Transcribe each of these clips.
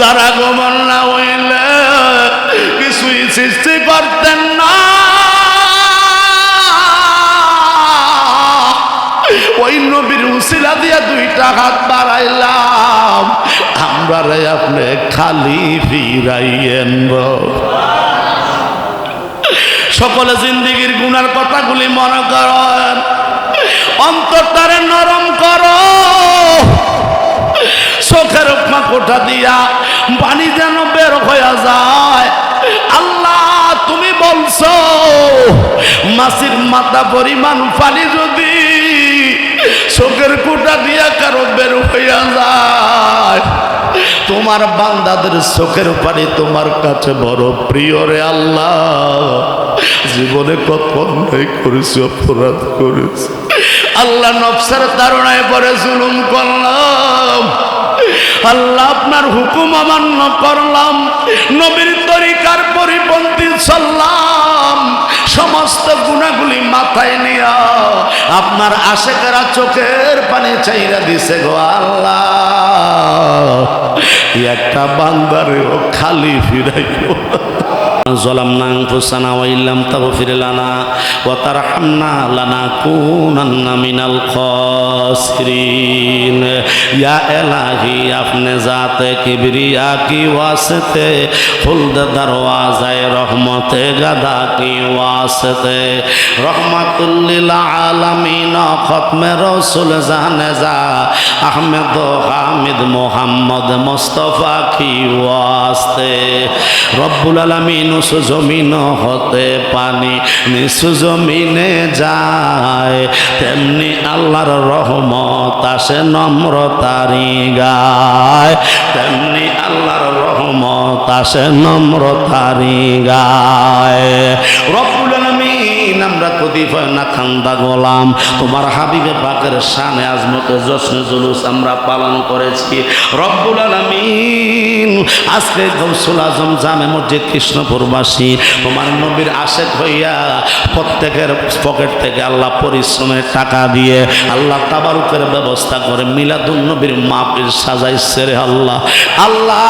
তারা গোমন না হইলে কিছুই সৃষ্টি করতেন না। ওই নবীর উসিলা দিয়া দুইটা হাত বাড়াইলাম। আমরা রে আপনি খালি ফিরাইয়েন। সকলে জিন্দিগির গুনার কথাগুলি মনে করেন। অন্তরটারে নরম করো। চোখের কোঠা দিয়া পানি যেন বের হয়ে যায়। আল্লাহ, তুমি বলছো, মাসির মাথা পরিমাণ পানি যদি চোখের কোটা দিয়া কারও বের হইয়া যায়, তোমার বান্দাদের চোখের পানি তোমার কাছে বড় প্রিয় রে আল্লাহ। জীবনে কত অন্যায় করেছি, অপরাধ করেছি। আল্লাহ নফসের তারণায় পরে জুলুম করলাম। আল্লাহ আপনার হুকুম অমান্য করলাম। নবীর তরিকার পরিপন্থী চললাম সমস্ত গুণাগুলি মাথায় নিয়া আপনার আশেকেরা চোখের পানি চাইরা দিছে গো আল্লাহ। একটা বান্দারেও খালি ফিরাইও ظلمنا أنفسنا وإن لم تغفر لنا وترحمنا لنكونن من الخاسرين يا إلهي اپنے ذات کبریا کی واسطے خلد دروازہ رحمت گدا کی واسطے رحمت للعالمین ختم رسول زانزا احمد و حامد محمد مصطفیٰ کی واسطے رب العالمین উঁচু জমিন হতে পানি নিচু জমিনে যায়। তেমনি আল্লাহর রহমত আসে নম্রতারি গায়। তেমনি আল্লাহর রহমত আসে নম্রতারি গায়। আলমিন আমরা কতিপয় না খান্দা গোলাম। তোমার হাবিবে পাকের শানে আজমতে জশ্নে জুলুস আমরা পালন করেছি। রব্বুল আলমিন, আজকে গৌসুল আজম জামে মসজিদ কৃষ্ণপুরবাসী তোমার নবীর আশেক হইয়া প্রত্যেকের পকেট থেকে আল্লাহ পরিশ্রমের টাকা দিয়ে আল্লাহ তাবারুকের ব্যবস্থা করে মিলাদুল নবীর মাপির সাজাইছে রে আল্লাহ। আল্লাহ,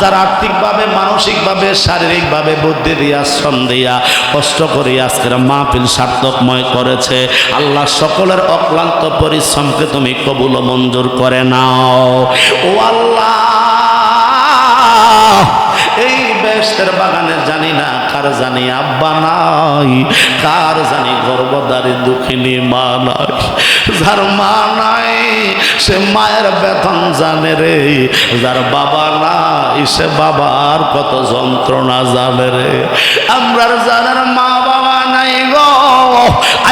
যারা আর্থিকভাবে, মানসিকভাবে, শারীরিকভাবে বুদ্ধি দিয়া, শ্রম দিয়া কষ্ট করে আজকের মাহফিল সার্থকময় করেছে। আল্লাহ সকলের অক্লান্ত পরিশ্রমকে তুমি কবুল মঞ্জুর করে নাও। ও আল্লাহ, এই বেস্তের বাগানে জানি না কার জানি আব্বা নাই, কার জানি গর্ভদারি দুঃখিনী মা নাই, যার মা নাই, সে মায়ের বেতন জানে রে, যার বাবা নাই, সে বাবার কত যন্ত্রণা জানে রে। আমরা যাদের মা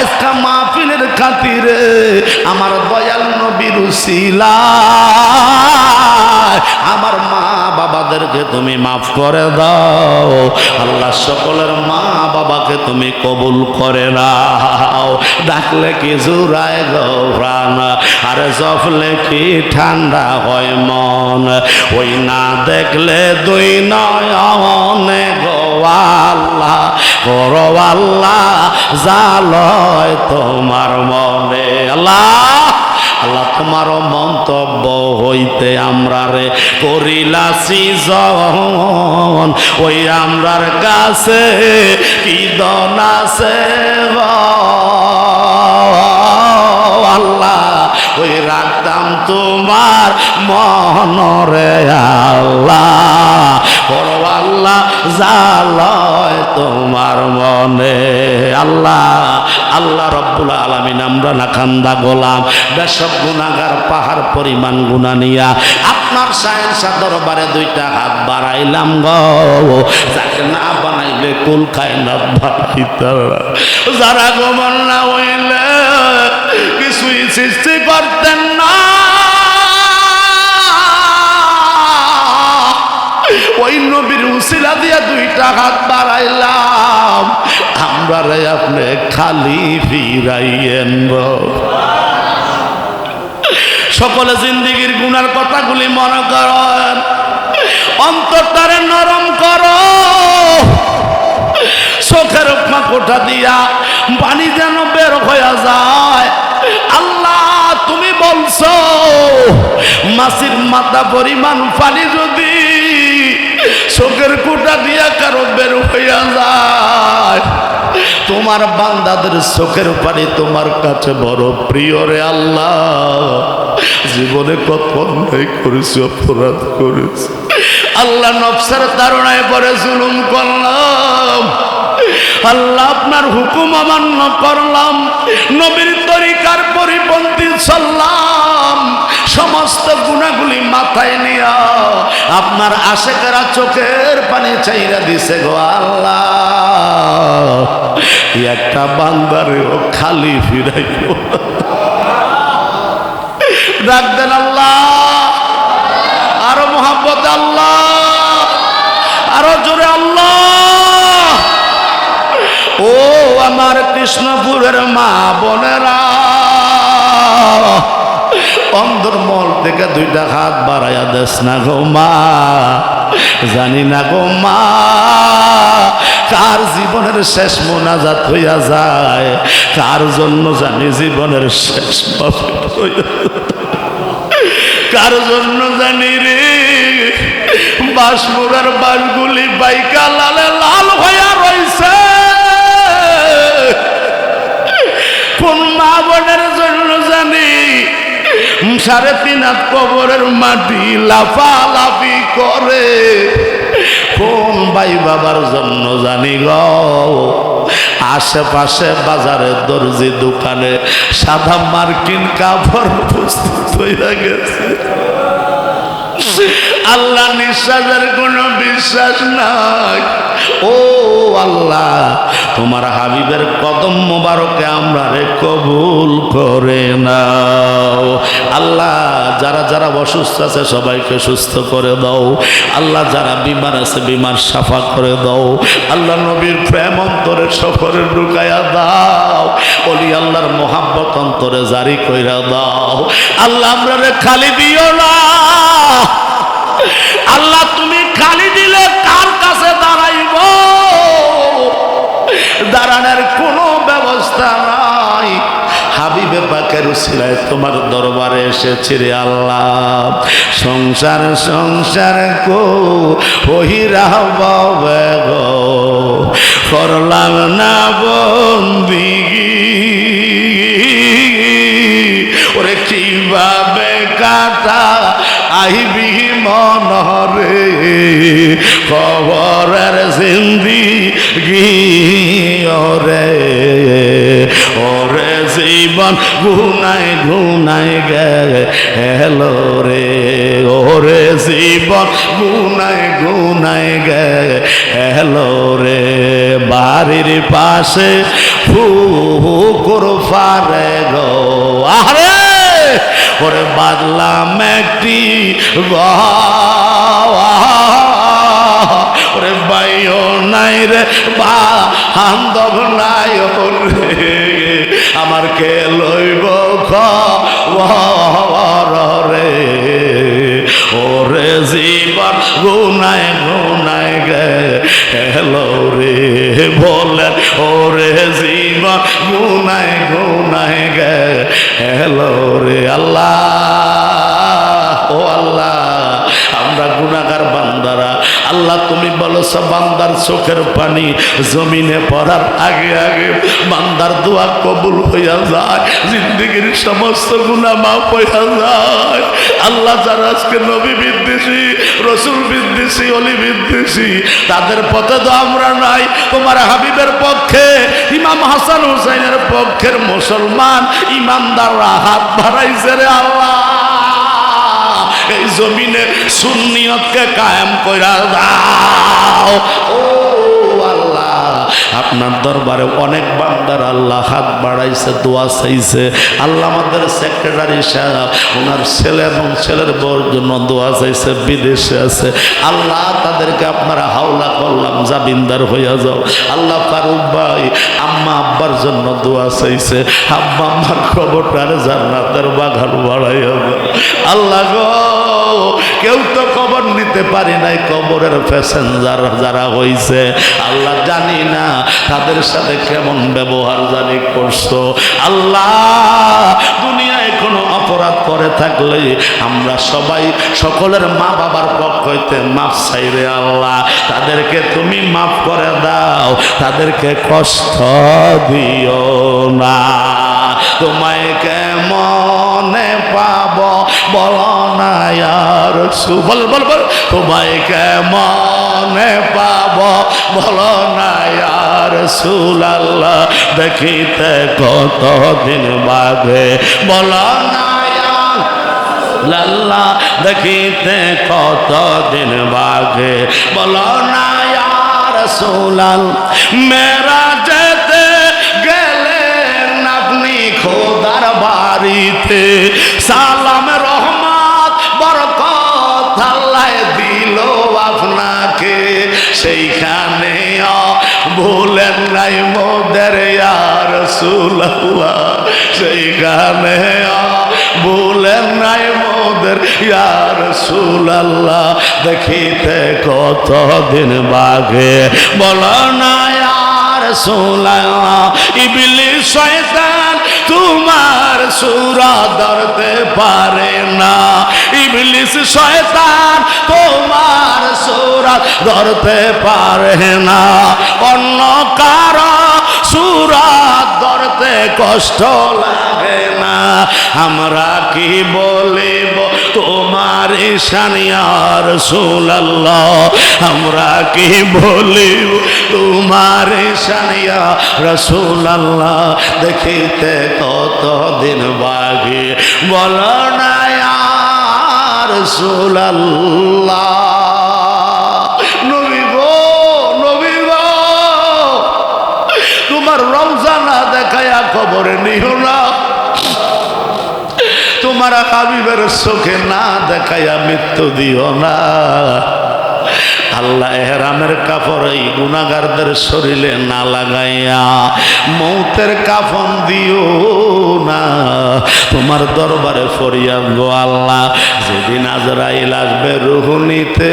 আজকা মাহফিলের খাতিরে আমার দয়াল নবীর উসিলা। আমার মা বাবাদেরকে তুমি মাফ করে দাও। আল্লাহ সকলের মা বাবাকে তুমি কবুল করে নাও। ডাকলে কি জুড়ায় গো আরে জফলে কি ঠান্ডা হয় মন? ওই না দেখলে দুই নয়নে গো আল্লাহ, করো আল্লাহ জালয় তোমার মনে। আল্লাহ! আল্লাহ, তোমার মন্তব্য হইতে আমরা রে করিলাসি জন ওই আমরার কাছে কি দন আছে আল্লাহ, ওই রাখতাম তোমার মনরে, আল্লাহ। আল্লাহ, জালয় তোমার মনে, আল্লাহ। আল্লাহ রব্বুল আলমিন, আমরা না খান্দা গোলাম বেসব গুণাগার পাহাড় পরিমাণ গুণা নিয়া আপনার সায়েন্সা দরবারে দুইটা হাত বাড়াইলাম গো। যাকে না বানাইলে কুল খায় না যারা গোমন না হইলে কিছুই সৃষ্টি করতেন না। ওই নবীর উসিলা দিয়া দুইটা হাত বাড়াইলাম। আমরারে আপনি খালি ফিরাইয়েন সকলে জিন্দিগির গুনার কথাগুলি মনে করেন। অন্তরটারে নরম কর। চোখের কোঠা দিয়া বাণী যেন বের হয়ে যায়। আল্লাহ, তুমি বলছো, মাসির মাথা পরিমাণ পানি যদি চোখের কোটা দিয়া কারও বের হইয়া যায়। তোমার বান্দাদের চোখের পানি তোমার কাছে বড় প্রিয় রে আল্লাহ। জীবনে কত অন্যায় করেছি, অপরাধ করেছি। আল্লাহ নফসার তারণায় পরে জুলুম করলাম। আল্লাহ আপনার হুকুম অমান্য করলাম। নবীর তরিকার পরিপন্থী চললাম। সমস্ত গুণাগুলি মাথায় নিয়া আপনার আশেকেরা চোখের পানি চাইরা দিছে গো আল্লাহ। একটা বান্দারেও খালি ফিরাইল। ডাক দেন আল্লাহ। আরও মোহাম্মত আল্লাহ। আরও জোরে আল্লাহ। ও আমার কৃষ্ণপুরের মা বোনেরা। অন্দরমল থেকে দুইটা হাত বাড়াইয়া দেশ না গো মা, জানি না গো মা, কার জীবনের শেষ মোনাজাত হইয়া যায়, কার জন্য জানি জীবনের শেষ কার জন্য জানি রে বাসমুরার বাসগুলি বাইকা লালে লাল হইয়া রইছে। কোন মা বোনের জন্য জানি সাড়ে তিন হাত কবরের মাটি লাফালাফি করে। কোন ভাই বাবার জন্য জানি গ? আশেপাশে বাজারে দর্জি দোকানে সাদা মার্কিন কাপড় প্রস্তুত হয়ে গেছে। আল্লাহ নিঃশ্বাসের কোনো বিশ্বাস নাই। ও আল্লাহ তোমার হাবিবের কদম মোবারকে আমরা রে কবুল করে নাও। আল্লাহ, যারা যারা অসুস্থ আছে সবাইকে সুস্থ করে দাও। আল্লাহ, যারা বিমার আছে বিমার সাফা করে দাও। আল্লাহ নবীর প্রেম অন্তরে সফরে ঢুকাইয়া দাও। অলি আল্লাহর মোহাব্বত অন্তরে জারি কইরা দাও। আল্লাহ, আমরা রে খালি দিও না। দাঁড়ানোর কোনো ব্যবস্থা নাই। হাবিবে পাকের উসিলায় তোমার দরবারে এসেছি রে আল্লাহ। সংসার সংসার কো ওহিরা বাবে করলাম না বন্দিগি ওরে কীভাবে কাটা আইবি মনরে? খবরের জিন্দি ওরে ওরে জীবন গুনাই গুনাই গে, হেলো রে ওরে জীবন গুনাই গুনাই গে, হেলো রে, বাড়ির পাশে ফুকুর পারে গো আরে ওরে বাদলাম একটি ওরে বাইও নাই রে বা হান্দব নাই রে আমার কে লইব খবর রে? ওরে জীবন গুনায় গে হেলো রে বলেন, ওরে জীবন গুনায় গে হেলো রে আল্লাহ, ও আল্লাহ। আমরা গুনাগার বান্দারা, আল্লাহ তুমি বলছো বান্দার চোখের পানি জমিনে পড়ার আগে আগে বান্দার দোয়া কবুল হইয়া যায়, জিন্দগির সমস্ত গুণা মাফ হইয়া যায়। আল্লাহ যারা আজকে নবী বিদ্বেষী, রসুল বিদ্বেষী, অলি বিদ্বেষী, তাদের পথে তো আমরা নাই, তোমার হাবিবের পক্ষে, ইমাম হাসান হুসাইনের পক্ষের মুসলমান, ইমানদাররা হাত বাড়াইছে রে আল্লাহ। এই জমিনে সুন্নিয়তকে কায়েম কইরা দাও। ও আল্লাহ, আপনার দরবারে অনেক বান্দার আল্লাহ হাত বাড়াইছে, দোয়া চাইছে। আল্লাহ আমাদের সেক্রেটারি সাহেব, ওনার ছেলে এবং ছেলের বউর জন্য দোয়া চাইছে, বিদেশে আছে। আল্লাহ তাদেরকে আপনারা হাওলা করলাম জাবিন্দার হইয়া যাও। আল্লাহ ফারুক ভাই আম্মা আব্বার জন্য দোয়া চাইছে। আব্বা আম্মার খবরটার জান্নাতের বাগান বাড়াই হবে আল্লাহ গো, কেউ তো খবর নিতে পারি নাই, কবরের প্যাসেঞ্জার যারা হইছে। আল্লাহ জানি না তাদের সাথে কেমন ব্যবহার জানি করছ। আল্লাহ দুনিয়ায় কোনো অপরাধ করে থাকলে আমরা সবাই সকলের মা বাবার পক্ষ হইতে মাফ চাইরে আল্লাহ। তাদেরকে তুমি মাফ করে দাও, তাদেরকে কষ্ট দিও না। তোমায় কেমনে পাব, বল না আর বল বল বল, তোমায় কেমনে পাব? বল না আর সুলাল্লাহ দেখিতে কতদিন বাদে। বল লাল্লা দেখিতে কতদিন বাগে বলো না সোলাল মেরা বাড়িতে সালাম রহমত, বরকত আল্লাহ দিল আপনাকে। সেইখানে ভুলেন নাই মোদের ইয়ার সুলাল্লাহ সেইখানে ভুলেন নাই মোদের ইয়ার সুলাল্লাহ দেখিতে কতদিন বাগে, বল না ইয়ার সুলাল্লাহ ইবলি শয়তান তোমার সুরা ধরতে পারে না। ইবলিস শয়তান তোমার সুরা ধরতে পারে না। অন্য ধরতে কষ্ট লাগে না। আমরা কি বলিব? তোমার ঈশানিয়ার সুলাল্লাহ আমরা কি বলিব? তোমার ঈশানিয়া রসুলাল্লাহ। দেখিতে কত দিন বাগে বল না আর খবরে নিও না। তোমার হাবিবের চোখে না দেখাইয়া মৃত্যু দিও না। আল্লাহ এহরামের কাপড় এই গুণাগারদের শরীরে না লাগাইয়া মৌতের কাফন দিও না। তোমার দরবারে ফরিয়াদ গো আল্লাহ, যেদিন আজরাইল আসবে রুহুনিতে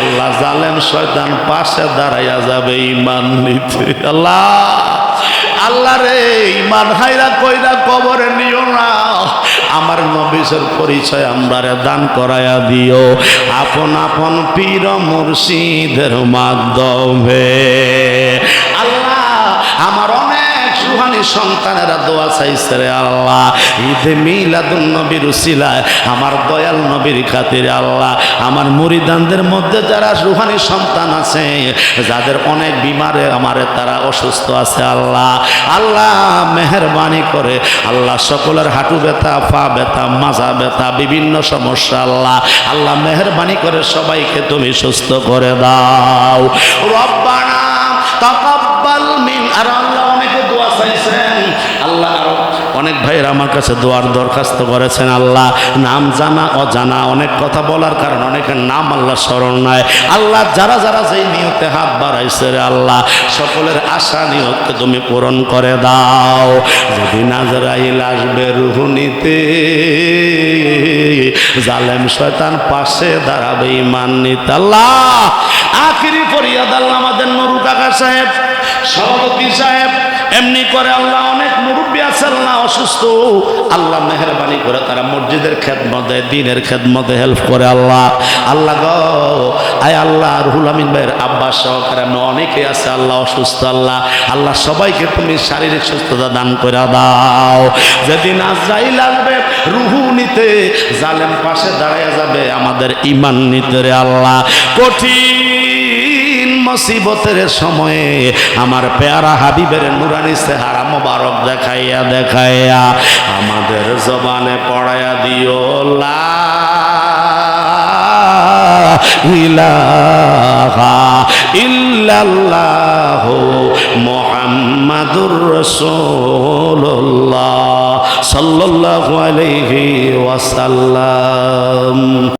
আল্লাহ জালেম শয়তান পাশে দাঁড়াইয়া যাবে ইমান নিতে। আল্লাহ! আল্লাহ রে ইমান হাইরা কইরা কবরে নিও না। আমার নবিসের পরিচয় আমরা দান করায়া দিও। আপন আপন পীর মুর্শিদের মাধ্যমে। আল্লাহ, আমার সুহানি সন্তানেরা দোয়া চাইছে রে আল্লাহ। ঈদে মিলাদুন নবীর উসিলায় আমার দয়াল নবীর খাতিরে আল্লাহ। আমার মুরিদানদের মধ্যে যারা সুহানি সন্তান আছে, যাদের অনেক বিমারে আমারে তারা অসুস্থ আছে আল্লাহ। আল্লাহ মেহরবানি করে আল্লাহ সকলের হাঁটু ব্যথা, পা ব্যথা, মাজা ব্যথা, বিভিন্ন সমস্যা আল্লাহ। আল্লাহ মেহরবানি করে সবাইকে তুমি সুস্থ করে দাও। রব্বানা তাকাব্বাল মিন আর আল্লাহ আল্লাহ অনেক ভাইয়ের আমার কাছে দোয়ার দরখাস্ত করেছেন, আল্লাহ নাম জানা, অজানা, অনেক কথা বলার কারণে অনেকের নাম আল্লাহ স্মরণ নাই। আল্লাহ যারা যারা যেই নিয়তে হাত বাড়াইছে রে আল্লাহ, সকলের আশা নিয়তকে তুমি পূরণ করে দাও। যদি নাজরাইল আসবে রুহুনিতে, জালেম শয়তান পাশে দাঁড়াবে ইমান নিতে। আল্লাহ আখিরি ফরিয়াদ আল্লাহ আমাদের নুরু কাকা সাহেব, সভাপতি সাহেব, এমনি করে আল্লাহ অনেক মুরব্বী আছে আল্লাহ অসুস্থ। আল্লাহ মেহরবানি করে তারা মসজিদের খেদমতে, দিনের খেদমতে হেল্প করে আল্লাহ। আল্লাহ গো, আয় আল্লাহ, রুহুল আমিন ভাইয়ের আব্বাস সহকারে আমি অনেকে আছে, আল্লাহ অসুস্থ, আল্লাহ। আল্লাহ সবাইকে তুমি শারীরিক সুস্থতা দান করে দাও। যেদিন আজরাইল আসবে, রুহু নিতে, জালেম পাশে দাঁড়ায় যাবে, আমাদের ইমান নিতে রে আল্লাহ। কঠিন মুসিবতের সময়ে আমার পেয়ারা হাবিবের নুরানি চেহারা মোবারক দেখাইয়া দেখাইয়া আমাদের জবানে পড়াইয়া দিও, লা ইলাহা ইল্লাল্লাহ মুহাম্মাদুর রাসূলুল্লাহ সাল্লাল্লাহু আলাইহি ওয়াসাল্লাম।